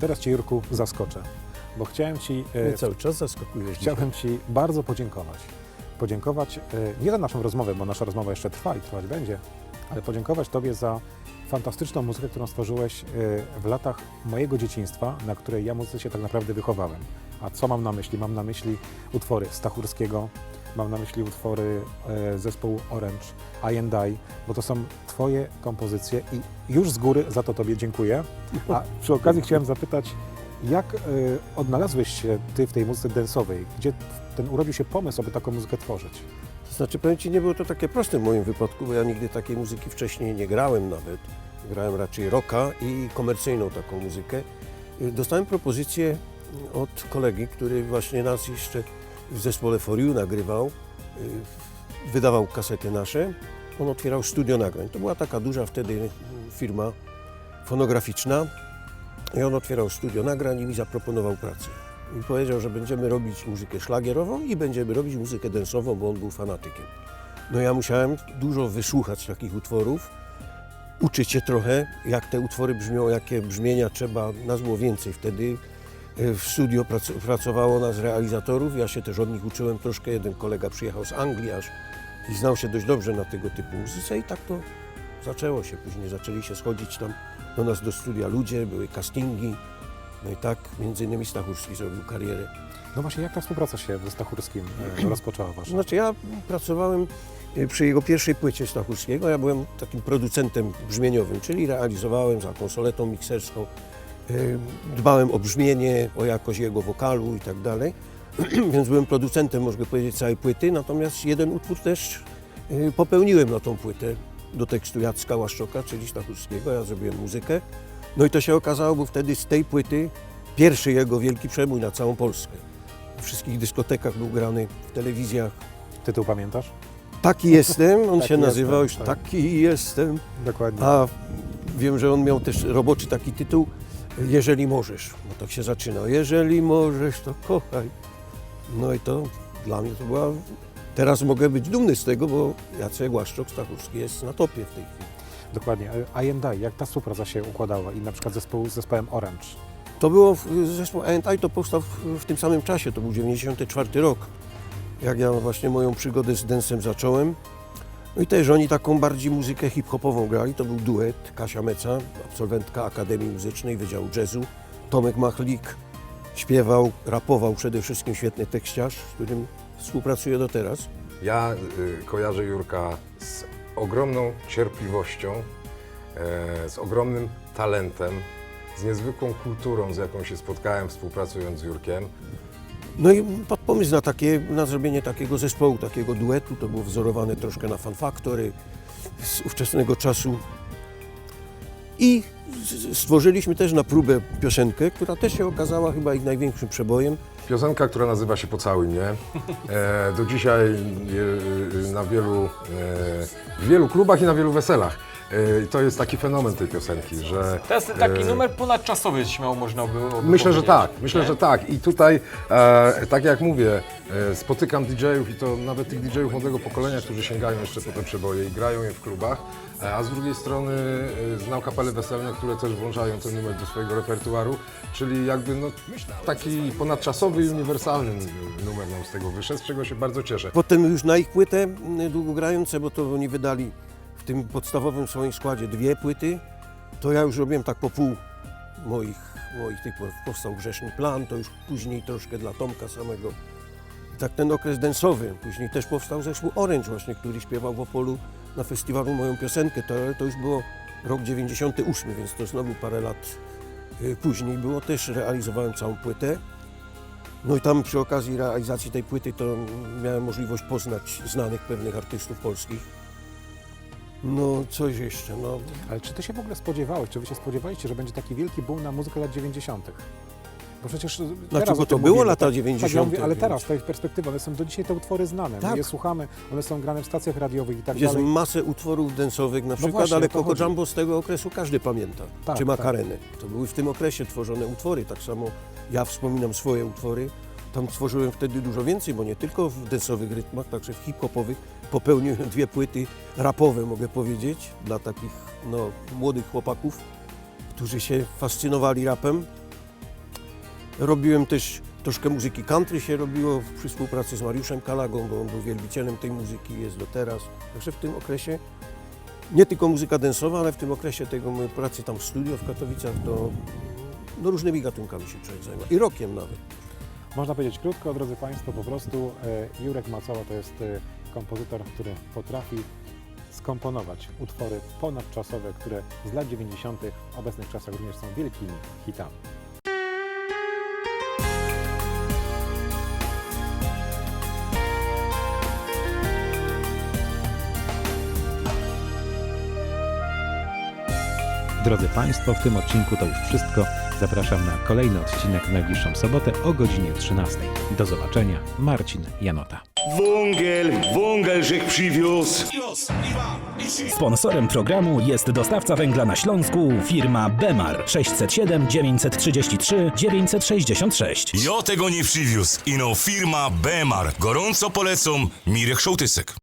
teraz Cię, Jurku, zaskoczę, bo chciałem Ci, e, Mnie cały czas zaskakujesz. chciałem Ci bardzo podziękować. Podziękować e, nie za naszą rozmowę, bo nasza rozmowa jeszcze trwa i trwać będzie, ale podziękować Tobie za fantastyczną muzykę, którą stworzyłeś e, w latach mojego dzieciństwa, na której ja muzyce się tak naprawdę wychowałem. A co mam na myśli? Mam na myśli utwory Stachurskiego, mam na myśli utwory e, zespołu Orange, I and I, bo to są Twoje kompozycje i już z góry za to Tobie dziękuję. A przy okazji chciałem zapytać, jak e, odnalazłeś się Ty w tej muzyce densowej? Gdzie ten urodził się pomysł, aby taką muzykę tworzyć? To znaczy, powiem Ci, nie było to takie proste w moim wypadku, bo ja nigdy takiej muzyki wcześniej nie grałem nawet. Grałem raczej rocka i komercyjną taką muzykę. Dostałem propozycję od kolegi, który właśnie nas jeszcze w zespole For You nagrywał. y, Wydawał kasety nasze. On otwierał studio nagrań. To była taka duża wtedy y, firma fonograficzna. I on otwierał studio nagrań i mi zaproponował pracę. I powiedział, że będziemy robić muzykę szlagierową i będziemy robić muzykę densową, bo on był fanatykiem. No ja musiałem dużo wysłuchać takich utworów, uczyć się trochę, jak te utwory brzmią, jakie brzmienia trzeba. Nas było więcej wtedy. E, W studio prac- pracowało nas realizatorów, ja się też od nich uczyłem troszkę. Jeden kolega przyjechał z Anglii aż i znał się dość dobrze na tego typu muzyce i tak to zaczęło się. Później zaczęli się schodzić tam do nas do studia ludzie, były castingi. No i tak między innymi Stachurski zrobił karierę. No właśnie, jak ta współpraca się ze Stachurskim e, rozpoczęła wasza? Znaczy ja pracowałem y, przy jego pierwszej płycie Stachurskiego, ja byłem takim producentem brzmieniowym, czyli realizowałem za konsoletą mikserską, y, dbałem o brzmienie, o jakość jego wokalu i tak dalej, więc byłem producentem, można powiedzieć, całej płyty, natomiast jeden utwór też y, popełniłem na tą płytę do tekstu Jacka Łaszczoka, czyli Stachurskiego, ja zrobiłem muzykę, no i to się okazało, bo wtedy z tej płyty pierwszy jego wielki przebój na całą Polskę. W wszystkich dyskotekach był grany, w telewizjach, Tytuł pamiętasz? Taki jestem, on Taki się nazywał już tak. Taki jestem. Dokładnie. A wiem, że on miał też roboczy taki tytuł Jeżeli możesz, bo tak się zaczyna. Jeżeli możesz, to kochaj. No i to dla mnie to była... Teraz mogę być dumny z tego, bo Jacek Łaszczok Stachurski jest na topie w tej chwili. Dokładnie. A I&I, jak ta współpraca się układała i na przykład zespół z zespołem Orange? To było, zespół A&I to powstał w, w tym samym czasie, to był 94 rok, jak ja właśnie moją przygodę z densem zacząłem. No i też oni taką bardziej muzykę hip-hopową grali, to był duet, Kasia Meca, absolwentka Akademii Muzycznej Wydziału Jazzu, Tomek Machlik śpiewał, rapował przede wszystkim, świetny tekściarz, z którym współpracuję do teraz. Ja y, kojarzę Jurka z ogromną cierpliwością, e, z ogromnym talentem, z niezwykłą kulturą, z jaką się spotkałem współpracując z Jurkiem. No i padł pomysł na, takie, na zrobienie takiego zespołu, takiego duetu. To było wzorowane troszkę na Fan Factory z ówczesnego czasu. I stworzyliśmy też na próbę piosenkę, która też się okazała chyba ich największym przebojem. Piosenka, która nazywa się Pocałuj mnie. E, do dzisiaj e, na wielu, e, w wielu klubach i na wielu weselach. E, i to jest taki fenomen tej piosenki, że... To jest taki e, numer ponadczasowy, śmiało można było Myślę, że powiedzieć, tak, myślę, nie? że tak. I tutaj, e, tak jak mówię, e, spotykam DJ-ów i to nawet tych DJ-ów młodego pokolenia, którzy sięgają jeszcze po te przeboje i grają je w klubach, e, a z drugiej strony e, znam kapele weselne, które też włączają ten numer do swojego repertuaru, czyli jakby no, taki ponadczasowy i uniwersalny numer nam z tego wyszedł, z czego się bardzo cieszę. Potem już na ich płytę m, długogrające, bo to oni wydali w tym podstawowym swoim składzie dwie płyty, to ja już robiłem tak po pół moich, moich tych powstał Grzeszny Plan, to już później troszkę dla Tomka samego. I tak ten okres densowy. Później też powstał zespół Orange właśnie, który śpiewał w Opolu na festiwalu moją piosenkę. To, to już było rok 98, więc to znowu parę lat y, później było. Też realizowałem całą płytę. No i tam przy okazji realizacji tej płyty to miałem możliwość poznać znanych pewnych artystów polskich. No coś jeszcze, no Ale czy ty się w ogóle spodziewałeś, czy wy się spodziewaliście, że będzie taki wielki boom na muzykę lat 90.? Bo przecież Dlaczego tym to było mówimy, lata tak, 90., Tak, ja mówię, ale więc- teraz, z tej perspektywy, one są do dzisiaj te utwory znane. My Tak. je słuchamy, one są grane w stacjach radiowych i tak jest dalej. masę utworów densowych na przykład, właśnie, ale Coco. Jumbo z tego okresu każdy pamięta. Tak, czy tak. Makarenę. To były w tym okresie tworzone utwory, tak samo ja wspominam swoje utwory. Tam tworzyłem wtedy dużo więcej, bo nie tylko w densowych rytmach, także w hip-hopowych. Popełniłem dwie płyty rapowe, mogę powiedzieć, dla takich no, młodych chłopaków, którzy się fascynowali rapem. Robiłem też troszkę muzyki country się robiło przy współpracy z Mariuszem Kalagą, bo on był wielbicielem tej muzyki, jest do teraz. Także w tym okresie nie tylko muzyka densowa, ale w tym okresie tego mojej pracy tam w studio w Katowicach, to no, różnymi gatunkami się człowiek zajmował. I rokiem nawet. Można powiedzieć krótko, drodzy Państwo, po prostu e, Jurek Macała to jest e, kompozytor, który potrafi skomponować utwory ponadczasowe, które z lat 90. w obecnych czasach również są wielkimi hitami. Drodzy Państwo, w tym odcinku to już wszystko. Zapraszam na kolejny odcinek w najbliższą sobotę o godzinie 13. Do zobaczenia. Marcin Janota. Wągiel, wągiel żech przywiózł. Sponsorem programu jest dostawca węgla na Śląsku firma Bemar 607 933 966. Ja tego nie przywiózł. Ino firma Bemar. Gorąco polecam Mirek Szołtysek.